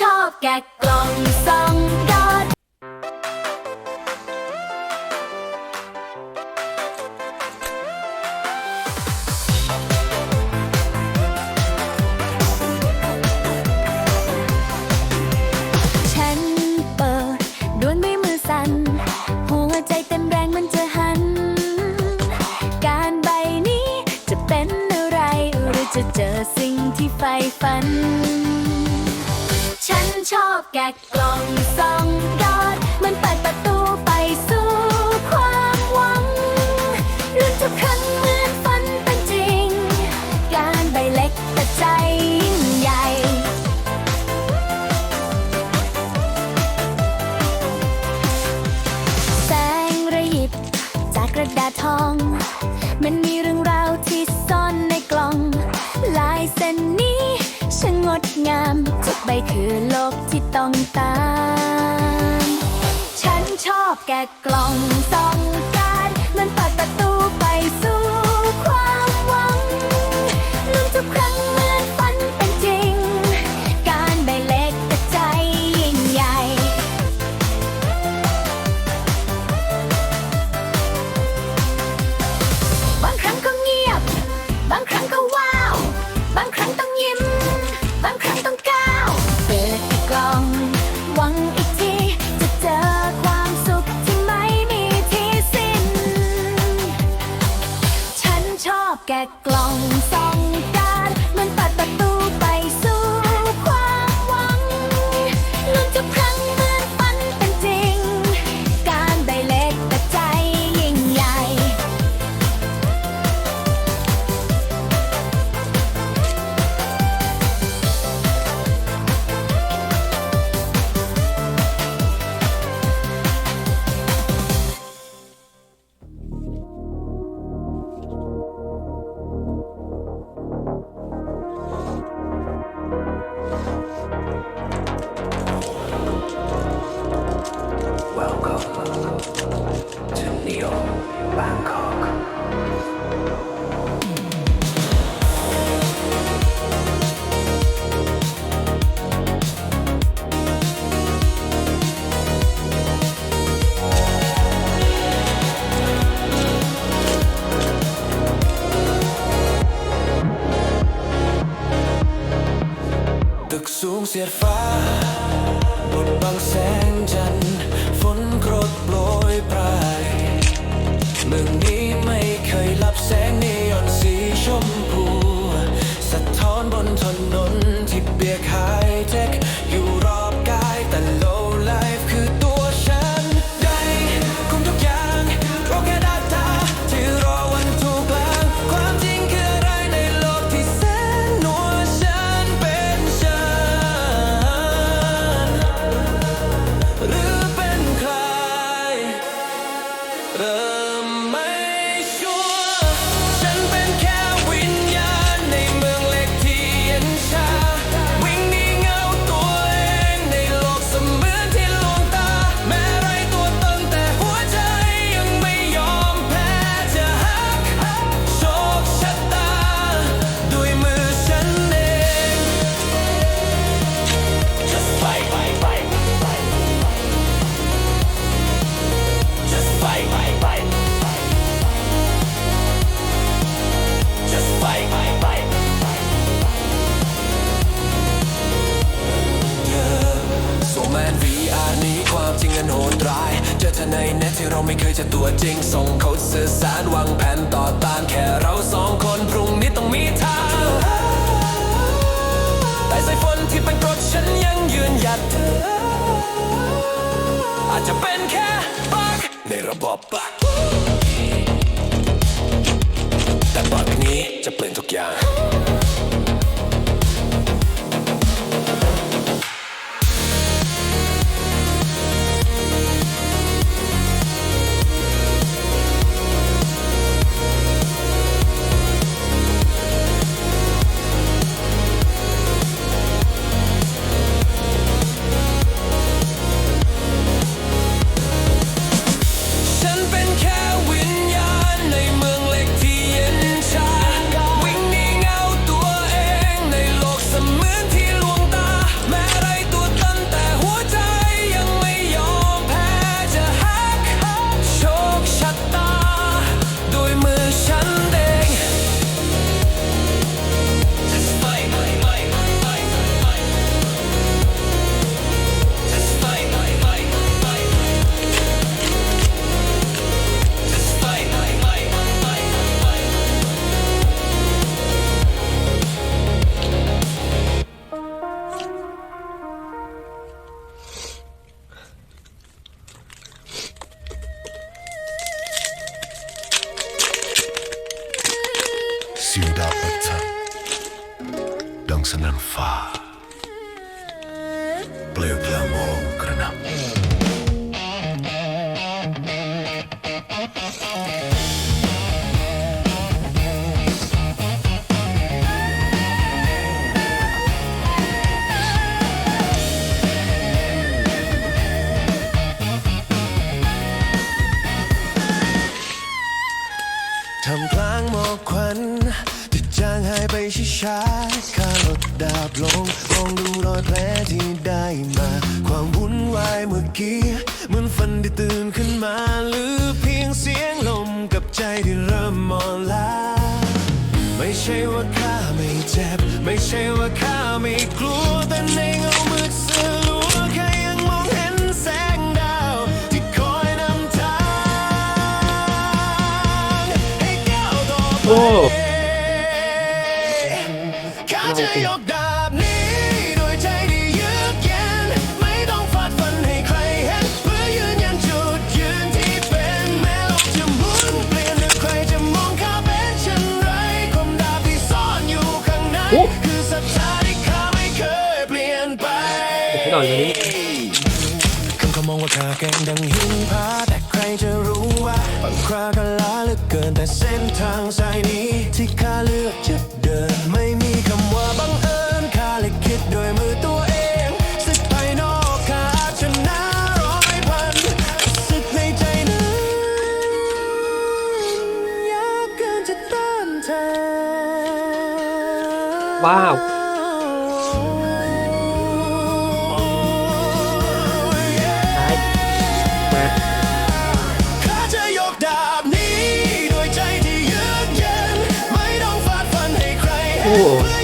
ชอบแกะกล่องซอง ชอบแกะกล่องส่อง คือโลกที่ต้องตาม ฉันชอบแกะกล่องซอง Welcome to Neo Bangkok. ตึกสูงเสียดฟ้าบดบังแสงจันทร์ฝนกรดโปรยปลายเมืองนี้ไม่เคยรับแสงนีออนสีชมพู สะท้อนบนถนนที่เบียกหายเจ็ ในเน็ตที่เราไม่เคยจะตัวจริง ส่งเขาสื่อสารวางแผนต่อต้าน แค่เราสองคนพรุ่งนี้ต้องมีทางแต่สายฝนที่เป็นกรดฉันยังยืนหยัด อาจจะเป็นแค่บักในระบบบักแต่บักนี้จะเปลี่ยนทุกอย่าง ลวเพลิงโมกระหน่ำทำกลางหมอกควันที่จางหายไปช้าๆข้า ดาบลงมองดูรอยแผลที่ได้มา ความวุ่นวายเมื่อกี้เหมือนฝันที่ตื่นขึ้นมา หรือเพียงเสียงลมกับใจที่เริ่มมอนล้าไม่ใช่ว่าข้าไม่เจ็บ ไม่ใช่ว่าข้าไม่กลัวแต่ในเงามืดสลัวแค่ยังมองเห็นแสงดาวที่คอยนำทางให้ก้าวต่อไป ห้หน่อยตัวนี้คนเขามองว่าข้าแก่งดังหินผาแต่ใครจะรู้ว่าบางคราก็ล้าเหลือเกินแต่เส้นทางสายนี้ ที่ข้าเลือกจะเดินไม่มีคำว่าบังเอิญข้าเลยคิดด้วยมือตัวเองสึกภายนอกข้าชนะร้อยพันสึกในใจนั้นยากเกินจะต้านทานว้าว Uou.